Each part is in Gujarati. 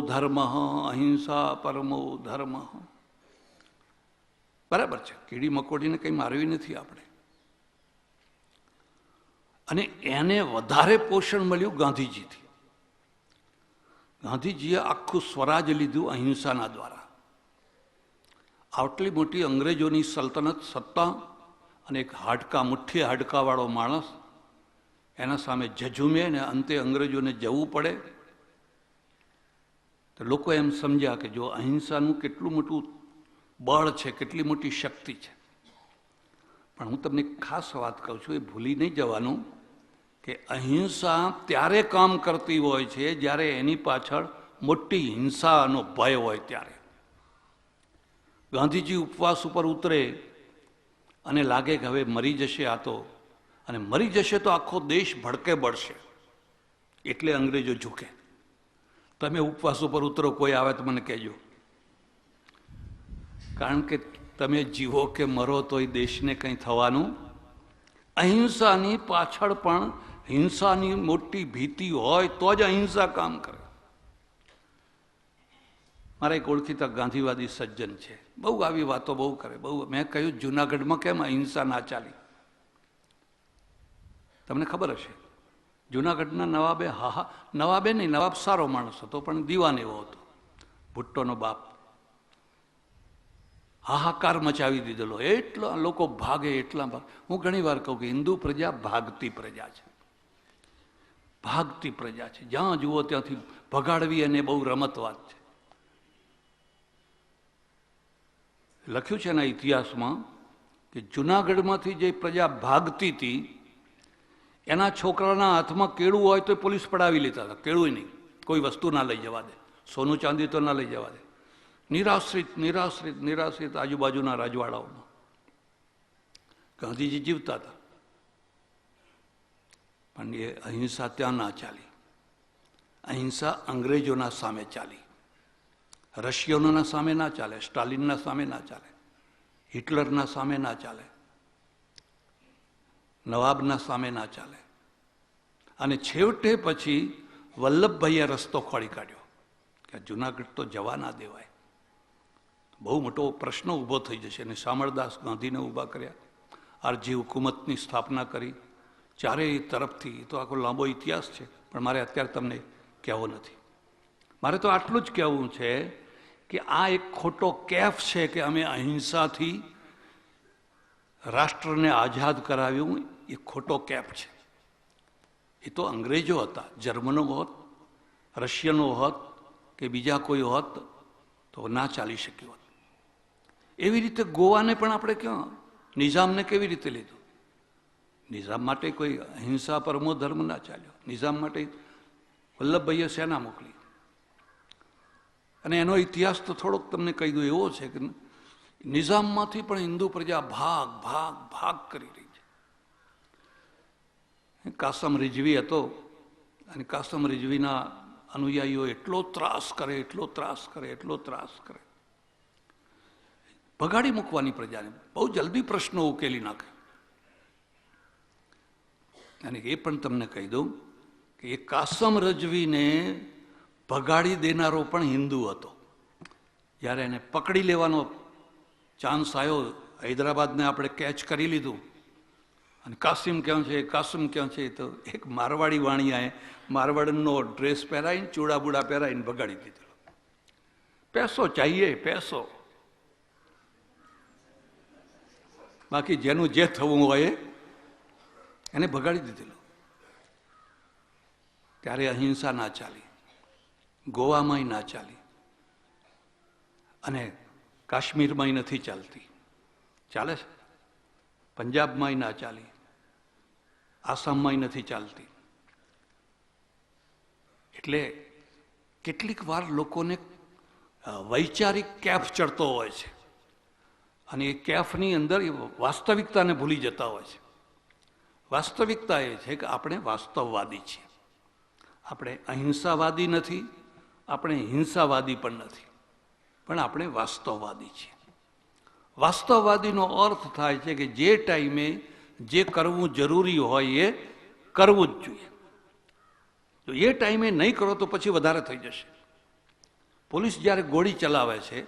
ધર્મ અહિંસા પરમો ધર્મ બરાબર છે, કીડી મકોડીને કંઈ મારવી નથી આપણે. અને એને વધારે પોષણ મળ્યું ગાંધીજીથી. ગાંધીજીએ આખું સ્વરાજ લીધું અહિંસાના દ્વારા. આટલી મોટી અંગ્રેજોની સલ્તનત, સત્તા અને એક હાડકા, મુઠ્ઠી હાડકાવાળો માણસ એના સામે ઝઝુમે અને અંતે અંગ્રેજોને જવું પડે. તો લોકો એમ સમજ્યા કે જો અહિંસાનું કેટલું મોટું બળ છે, કેટલી મોટી શક્તિ છે. પણ હું તમને ખાસ વાત કહું છું, એ ભૂલી નહીં જવાનું કે અહિંસા ત્યારે કામ કરતી હોય છે જ્યારે એની પાછળ મોટી હિંસાનો ભય હોય ત્યારે. ગાંધીજી ઉપવાસ ઉપર ઉતરે અને લાગે કે હવે મરી જશે આ તો. અને મરી જશે તો આખો દેશ ભડકે બળશે. એટલે અંગ્રેજો ઝૂકે. તમે ઉપવાસ ઉપર ઉતરો, કોઈ આવે તો મને કહેજો. કારણ કે તમે જીવો કે મરો તો એ દેશને કંઈ થવાનું અહિંસાની પાછળ પણ હિંસાની મોટી ભીતિ હોય તો જ અહિંસા કામ કરે. મારા એક ઓળખીતા ગાંધીવાદી સજ્જન છે. બહુ આવી વાતો બહુ કરે. બહુ, મેં કહ્યું, જુનાગઢમાં કેમ અહિંસા ના ચાલી? તમને ખબર હશે. જુનાગઢના નવાબે, હા હા, નવાબે નહીં નવાબ સારો માણસ હતો, પણ દીવાન એવો હતો. ભુટ્ટોનો બાપ. હાહાકાર મચાવી દીધેલો. એટલા લોકો ભાગે, એટલા ભાગ. હું ઘણી વાર કહું કે હિન્દુ પ્રજા ભાગતી પ્રજા છે. ભાગતી પ્રજા છે. જ્યાં જુઓ ત્યાંથી ભગાડવી અને બહુ રમત વાત છે. લખ્યું છે એના ઇતિહાસમાં કે જુનાગઢમાંથી જે પ્રજા ભાગતી હતી એના છોકરાના હાથમાં કેળું હોય તો પોલીસ પડાવી લેતા હતા. કેળું નહીં. કોઈ વસ્તુ ના લઈ જવા દે. સોનું ચાંદી તો ના લઈ જવા દે. નિરાશ્રિત નિરાશ્રિત નિરાશ્રિત આજુબાજુના રાજવાડાઓમાં. ગાંધીજી જીવતા હતા. પણ એ અહિંસા ત્યાં ના ચાલી. અહિંસા અંગ્રેજોના સામે ચાલી. રશિયનોના સામે ના ચાલે. સ્ટાલિનના સામે ના ચાલે. હિટલરના સામે ના ચાલે. નવાબના સામે ના ચાલે. અને છેવટે પછી વલ્લભભાઈએ રસ્તો ખોળી કાઢ્યો કે જુનાગઢ તો જવા ના દેવાય. બહુ મોટો પ્રશ્ન ઊભો થઈ જશે અને શામળદાસ ગાંધીને ઊભા કર્યા. આરજી હુકુમતની સ્થાપના કરી. ચારેય તરફથી તો આખો લાંબો ઇતિહાસ છે, પણ મારે અત્યારે તમને કહેવો નથી. મારે તો આટલું જ કહેવું છે કે આ એક ખોટો કેફ છે કે અમે અહિંસાથી રાષ્ટ્રને આઝાદ કરાવ્યું, એ ખોટો કેફ છે. એ તો અંગ્રેજો હતા. જર્મનો હોત રશિયનો હોત કે બીજા કોઈ હોત તો ના ચાલી શક્યું હોત. એવી રીતે ગોવાને પણ આપણે ક્યાં? નિઝામને કેવી રીતે લીધું? નિઝામ માટે કોઈ અહિંસા પરમો ધર્મ ના ચાલ્યો. નિઝામ માટે વલ્લભભાઈએ સેના મોકલી. અને એનો ઇતિહાસ તો થોડોક તમને કહી દઉં એવો છે કે નિઝામમાંથી પણ હિન્દુ પ્રજા ભાગ ભાગ ભાગ કરી રહી કાસમ રિજવી હતો અને કાસમ રિજવીના અનુયાયીઓ એટલો ત્રાસ કરે, એટલો ત્રાસ કરે, એટલો ત્રાસ કરે. ભગાડી મૂકવાની પ્રજાને બહુ જલ્દી પ્રશ્નો ઉકેલી નાખે. અને એ પણ તમને કહી દઉં કે એ કાસમ રજવીને ભગાડી દેનારો પણ હિન્દુ હતો. જ્યારે એને પકડી લેવાનો ચાન્સ આવ્યો હૈદરાબાદને આપણે કેચ કરી લીધું. અને કાસિમ ક્યાં છે, કાસિમ ક્યાં છે, તો એક મારવાડી વાણિયાએ મારવાડનો ડ્રેસ પહેરાવીને ચૂડાબુડા પહેરાવીને બગાડી દીધેલો. પૈસો ચાહીએ, પૈસો. બાકી જેનું જે થવું હોય, એને બગાડી દીધેલો. ત્યારે અહિંસા ના ચાલી ગોવામાંય ના ચાલી, અને કાશ્મીરમાંય નથી ચાલતી. ચાલે છે? પંજાબમાંય ના ચાલી. આસામમાં નથી ચાલતી. એટલે કેટલીક વાર લોકોને વૈચારિક કેફ ચડતો હોય છે. અને એ કેફની અંદર એ વાસ્તવિકતાને ભૂલી જતા હોય છે. વાસ્તવિકતા એ છે કે આપણે વાસ્તવવાદી છીએ. આપણે અહિંસાવાદી નથી, આપણે હિંસાવાદી પણ નથી. પણ આપણે વાસ્તવવાદી છીએ. વાસ્તવવાદીનો અર્થ થાય છે કે જે ટાઈમે જે કરવું જરૂરી હોય એ કરવું જ જોઈએ. જો એ ટાઈમે નહીં કરો તો પછી વધારે થઈ જશે. પોલીસ જ્યારે ગોળી ચલાવે છે,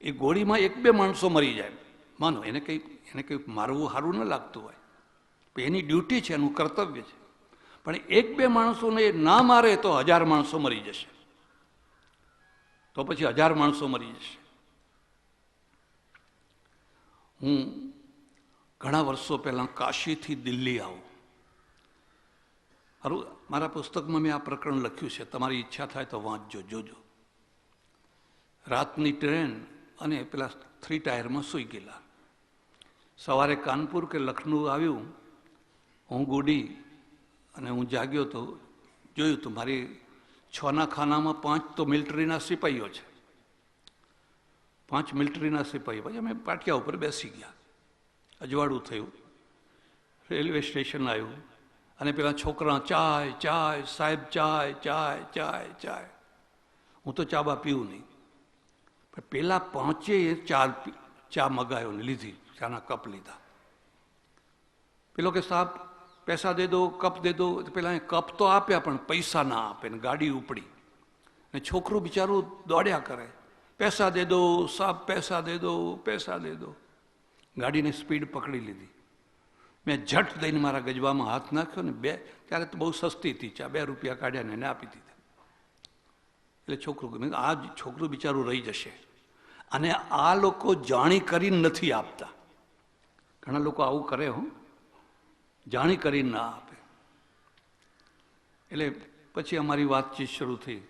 એ ગોળીમાં એક બે માણસો મરી જાય. માનો, એને કંઈ એને કંઈ મારવું સારું ન લાગતું હોય. એની ડ્યુટી છે, એનું કર્તવ્ય છે. પણ એક બે માણસોને એ ના મારે તો હજાર માણસો મરી જશે. તો પછી હજાર માણસો મરી જશે. હું ઘણા વર્ષો પહેલાં કાશીથી દિલ્હી આવું. સારું મારા પુસ્તકમાં મેં આ પ્રકરણ લખ્યું છે. તમારી ઈચ્છા થાય તો વાંચજો, જોજો. રાતની ટ્રેન અને પેલા થ્રી ટાયરમાં સૂઈ ગયેલા. સવારે કાનપુર કે લખનઉ આવ્યું, હું ગુડી અને હું જાગ્યો તો જોયું તો મારી છના ખાનામાં પાંચ તો મિલિટરીના સિપાહીઓ છે. પાંચ મિલિટરીના સિપાહીઓ પછી અમે પાટિયા ઉપર બેસી ગયા. અજવાળું થયું. રેલવે સ્ટેશન આવ્યું. અને પેલા છોકરા ચાય ચાય, સાહેબ ચાય ચાય ચાય ચાય. હું તો ચા બા પીવું નહીં. પણ પેલા પાંચે ચા ચા મગાયો ને લીધી, ચાના કપ લીધા. પેલો કે સાહેબ પૈસા દે દો, કપ દે દો. પેલા કપ તો આપ્યા, પણ પૈસા ના આપે ને ગાડી ઉપડી. ને છોકરું બિચારું દોડ્યા કરે. પૈસા દે દો સાહેબ પૈસા દે દો, પૈસા દે દો. ગાડીને સ્પીડ પકડી લીધી મેં ઝટ દઈને મારા ગજવામાં હાથ નાખ્યો ને બે ત્યારે તો બહુ સસ્તી હતી ચા બે રૂપિયા કાઢ્યા ને એને આપી દીધા એટલે છોકરું મેં કીધું, આ જ છોકરું બિચારું રહી જશે અને આ લોકો જાણી કરીને નથી આપતા ઘણા લોકો આવું કરે હું જાણી કરીને ના આપે એટલે પછી અમારી વાતચીત શરૂ થઈ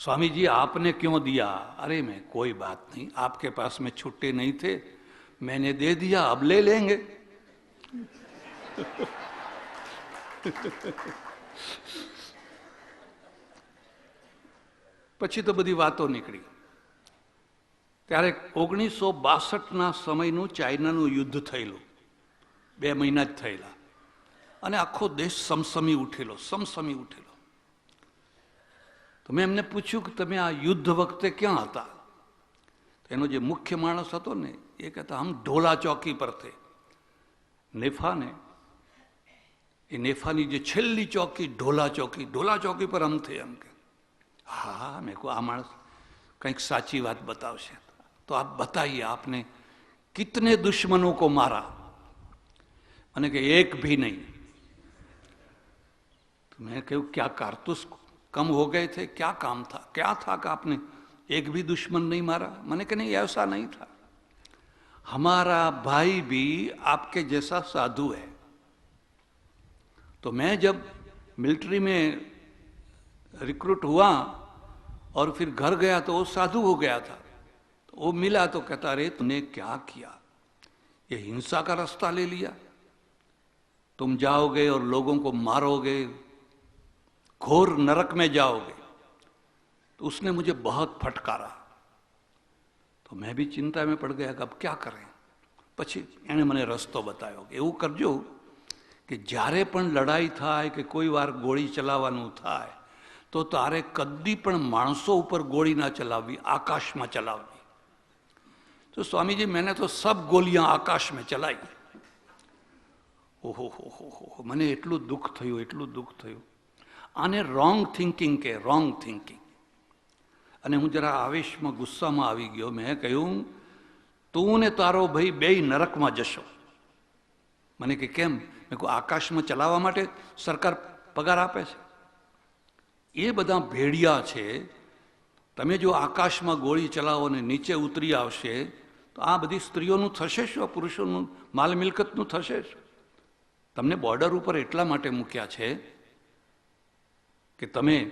स्वामी जी आपने क्यों दिया अरे मैं कोई बात नहीं आपके पास में छुट्टे नहीं थे मैंने दे दिया अब ले लेंगे પછી તો બધી વાતો નીકળી ત્યારે ઓગણીસો બાસઠના સમયનું ચાઇનાનું યુદ્ધ થયેલું બે મહિના જ થયેલા અને આખો દેશ સમસમી ઉઠેલો સમસમી ઉઠેલો તો મેં એમને પૂછ્યું કે તમે આ યુદ્ધ વખતે ક્યાં હતા તો એનો જે મુખ્ય માણસ હતો ને, એ કહેતા હમ ઢોલા ચોકી પર થે. નેફાને, એ નેફાની જે છેલ્લી ચોકી, ઢોલા ચોકી ઢોલા ચોકી પર હમ થે એમ કે, હા, મેં કહું, આ માણસ કંઈક સાચી વાત બતાવશે. તો આપ બતાવીએ આપને કિતને દુશ્મનો કો મારા? મને કે, એક ભી નહીં. મેં કહ્યું, ક્યાં કારતુસ કમ હો ગયે થે? ક્યાં કામ થા? ક્યાં થા કે આપને एक भी दुश्मन नहीं मारा। मैंने कि नहीं, ऐसा नहीं था। हमारा भाई भी आपके जैसा साधु है। तो मैं जब मिलिट्री में रिक्रूट हुआ और फिर घर गया तो वो साधु हो गया था। तो वो मिला तो कहता, अरे, तूने क्या किया? ये हिंसा का रास्ता ले लिया। तुम जाओगे और लोगों को मारोगे, घोर नरक में जाओगे। तो उसने मुझे बहुत फटकारा તો મેં બી ચિંતા में પડ ગયા કે અબ ક્યાં કરેं પછી એણે મને રસ્તો બતાવ્યો કે એવું કરજો કે જ્યારે પણ લડાઈ થાય કે કોઈ વાર ગોળી ચલાવવાનું થાય તો તારે કદી પણ માણસો ઉપર ગોળી ના ચલાવવી આકાશમાં ચલાવવી તો સ્વામીજી मैंने तो सब गोलियां आकाश में चलाई ઓહો હો હો હો હો. મને એટલું દુઃખ થયું એટલું દુઃખ થયું આને રોંગ થિંકિંગ કે રોંગ થિંકિંગ અને હું જરા આવેશમાં ગુસ્સામાં આવી ગયો. મેં કહ્યું, તું ને તારો ભાઈ બેય નરકમાં જશો. મને કે, કેમ? મેં કહું આકાશમાં ચલાવવા માટે સરકાર પગાર આપે છે. એ બધા ભેડિયા છે, તમે જો આકાશમાં ગોળી ચલાવો ને નીચે ઉતરી આવશે, તો આ બધી સ્ત્રીઓનું થશે શું? પુરુષોનું માલ મિલકતનું થશે શું? તમને બોર્ડર ઉપર એટલા માટે મૂક્યા છે કે તમે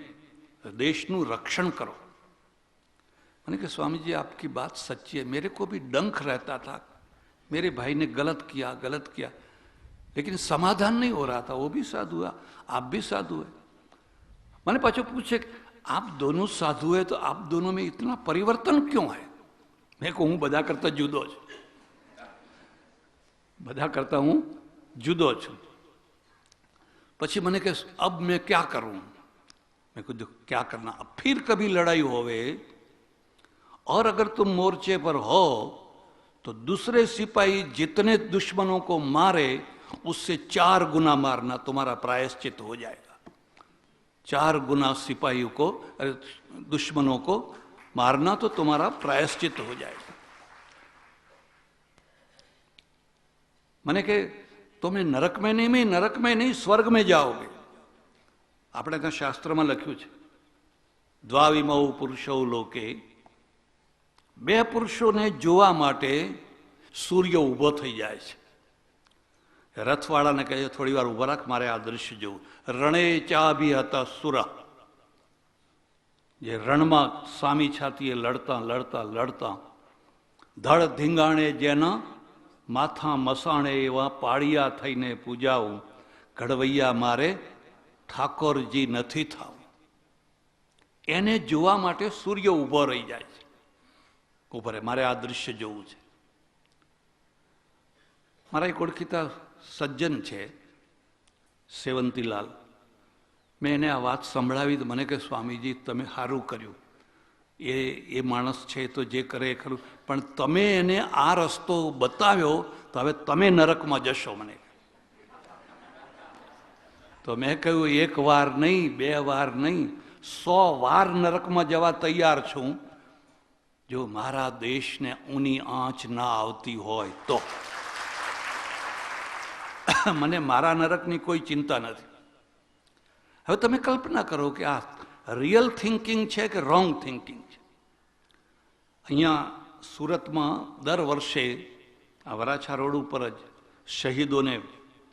દેશનું રક્ષણ કરો. मैंने कहा स्वामी जी आपकी बात सच्ची है मेरे को भी डंक रहता था मेरे भाई ने गलत किया गलत किया लेकिन समाधान नहीं हो रहा था वो भी साधु हुआ आप भी साधु है मैंने पाछो पूछे आप दोनों साधु है तो आप दोनों में इतना परिवर्तन क्यों है मैं को હું બધા કરતા જુદો છું બધા કરતા હું જુદો છું પછી મને કે अब मैं क्या करूं मैं को देखो क्या करना अब फिर कभी लड़ाई होवे और अगर तुम मोर्चे पर हो तो दूसरे सिपाही जितने दुश्मनों को मारे उससे चार गुना मारना तुम्हारा प्रायश्चित हो जाएगा चार गुना सिपाहियों को अरे दुश्मनों को मारना तो तुम्हारा प्रायश्चित हो जाएगा મને કે તમે નરક में નહીં મેં નરક में નહીં સ્વર્ગ में જાઓગે આપણે ત્યાં શાસ્ત્રમાં લખ્યું છે દ્વાવિમૌ પુરુષો લોકે બે પુરુષોને જોવા માટે સૂર્ય ઊભો થઈ જાય છે. રથવાળાને કહે, થોડી વાર ઊભા રાખ, મારે આ દ્રશ્ય જોવું. રણે ચા બી હતા સુર. જે રણમાં સામી છાતીએ લડતા લડતા લડતા, ધડ ધીંગાણે જેના માથા મસાણે એવા પાળિયા થઈને પૂજાવું, ઘડવૈયા, મારે ઠાકોરજી નથી થવું. એને જોવા માટે સૂર્ય ઊભો રહી જાય છે. ઊભો રહે. મારે આ દૃશ્ય જોવું છે. મારા એક ઓળખીતા સજ્જન છે, સેવંતીલાલ. મેં એને આ વાત સંભળાવી મને કે, સ્વામીજી, તમે સારું કર્યું. એ એ માણસ છે તો જે કરે એ ખરું. પણ તમે એને આ રસ્તો બતાવ્યો તો હવે તમે નરકમાં જશો મને. તો મેં કહ્યું, એક વાર નહીં, બે વાર નહીં. સો વાર નરકમાં જવા તૈયાર છું. જો મારા દેશને ઊની આંચ ના આવતી હોય તો. મને મારા નરકની કોઈ ચિંતા નથી. હવે તમે કલ્પના કરો કે આ રિયલ થિંકિંગ છે કે રોંગ થિંકિંગ છે? અહીંયા સુરતમાં દર વર્ષે આ વરાછા રોડ ઉપર જ શહીદોને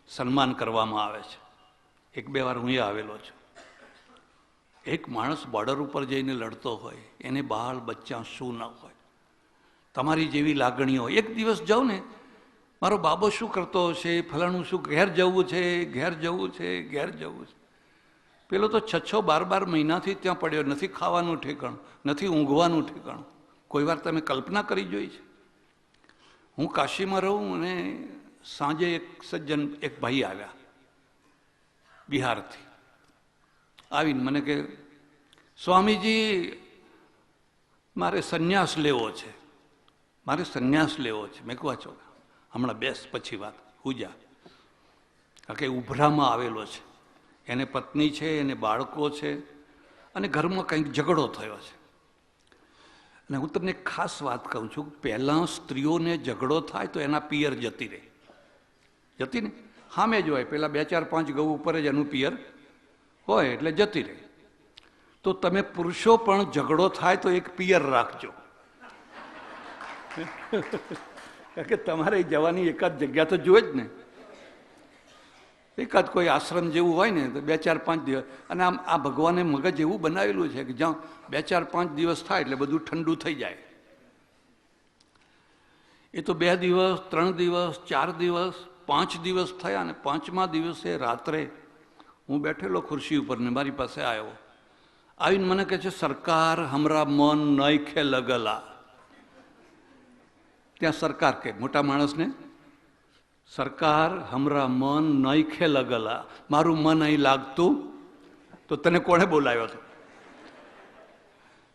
સન્માન કરવામાં આવે છે. એક બે વાર હું આવેલો છું. એક માણસ બોર્ડર ઉપર જઈને લડતો હોય, એને બાળ બચ્ચા શું ન હોય. તમારી જેવી લાગણીઓ એક દિવસ જાઉં ને, મારો બાબો શું કરતો હશે, ફલાણું શું, ઘેર જવું છે, ઘેર જવું છે, ઘેર જવું છે. પેલો તો છ છ બાર બાર મહિનાથી ત્યાં પડ્યો. નથી ખાવાનું ઠેકાણું, નથી ઊંઘવાનું ઠેકાણું. કોઈ વાર તમે કલ્પના કરી જોઈ છે. હું કાશીમાં રહું અને સાંજે એક સજ્જન, એક ભાઈ આવ્યા, બિહારથી. આવીને મને કે, સ્વામીજી, મારે સંન્યાસ લેવો છે. મારે સંન્યાસ લેવો છે. મેં કહું છો હમણાં બેસ, પછી વાત, પૂજા. કે ઉભરામાં આવેલો છે. એને પત્ની છે, એને બાળકો છે, અને ઘરમાં કંઈક ઝઘડો થયો છે. અને હું તમને ખાસ વાત કહું છું, પહેલાં સ્ત્રીઓને ઝઘડો થાય તો એના પિયર જતી રહે. જતી ને? સામે જ હોય પહેલાં બે ચાર પાંચ ગૌ ઉપર જ એનું પિયર હોય એટલે જતી રહે. તો તમે પુરુષો પણ ઝઘડો થાય તો એક પિયર રાખજો. કારણ કે તમારે જવાની એકાદ જગ્યા તો જોઈએ જ ને. એકાદ કોઈ આશ્રમ જેવું હોય ને, તો બે ચાર પાંચ દિવસ. અને આમ આ ભગવાને મગજ એવું બનાવેલું છે કે જ્યાં બે ચાર પાંચ દિવસ થાય એટલે બધું ઠંડુ થઈ જાય. એ તો બે દિવસ, ત્રણ દિવસ, ચાર દિવસ, પાંચ દિવસ થયા અને પાંચમા દિવસે રાત્રે હું બેઠેલો ખુરશી ઉપર ને મારી પાસે આવ્યો. આવીને મને કહે છે, સરકાર હમરા મન નૈખે લગલા. ત્યાં સરકાર કે મોટા માણસને, સરકાર હમરા મન નૈખે લગલા. મારું મન અહીં લાગતું? તો તને કોણે બોલાવ્યો હતો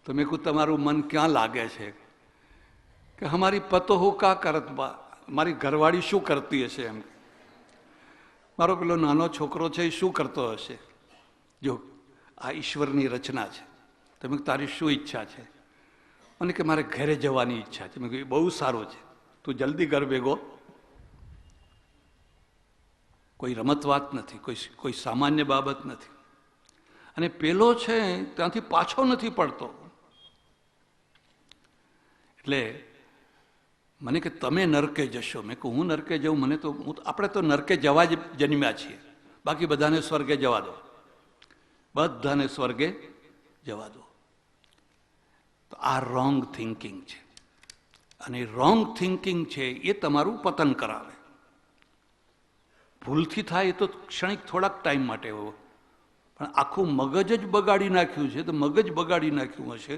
તો મેં કહું તમારું મન ક્યાં લાગે છે? કે હમારી પતો હું કા કરત મારી ઘરવાળી શું કરતી હશે એમ? મારો પેલો નાનો છોકરો છે, એ શું કરતો હશે? જો, આ ઈશ્વરની રચના છે. તમે તારી શું ઈચ્છા છે? અને કે, મારે ઘરે જવાની ઈચ્છા છે. મેં કહ્યું બહુ સારું છે. તું જલ્દી ઘર ભેગો. કોઈ રમત વાત નથી, કોઈ કોઈ સામાન્ય બાબત નથી. અને પેલો છે, ત્યાંથી પાછો નથી પડતો. એટલે મને કે તમે નરકે જશો. મેં કહું, હું નરકે જઉં? મને તો, હું આપણે તો નરકે જવા જ જન્મ્યા છીએ. બાકી બધાને સ્વર્ગે જવા દો. બધાને સ્વર્ગે જવા દો. તો આ રોંગ થિંકિંગ છે. અને રોંગ થિંકિંગ છે એ તમારું પતન કરાવે. ભૂલથી થાય એ તો ક્ષણિક થોડાક ટાઈમ માટે હોય પણ આખું મગજ જ બગાડી નાખ્યું છે. તો મગજ બગાડી નાખ્યું હશે,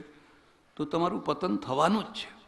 તો તમારું પતન થવાનું જ છે.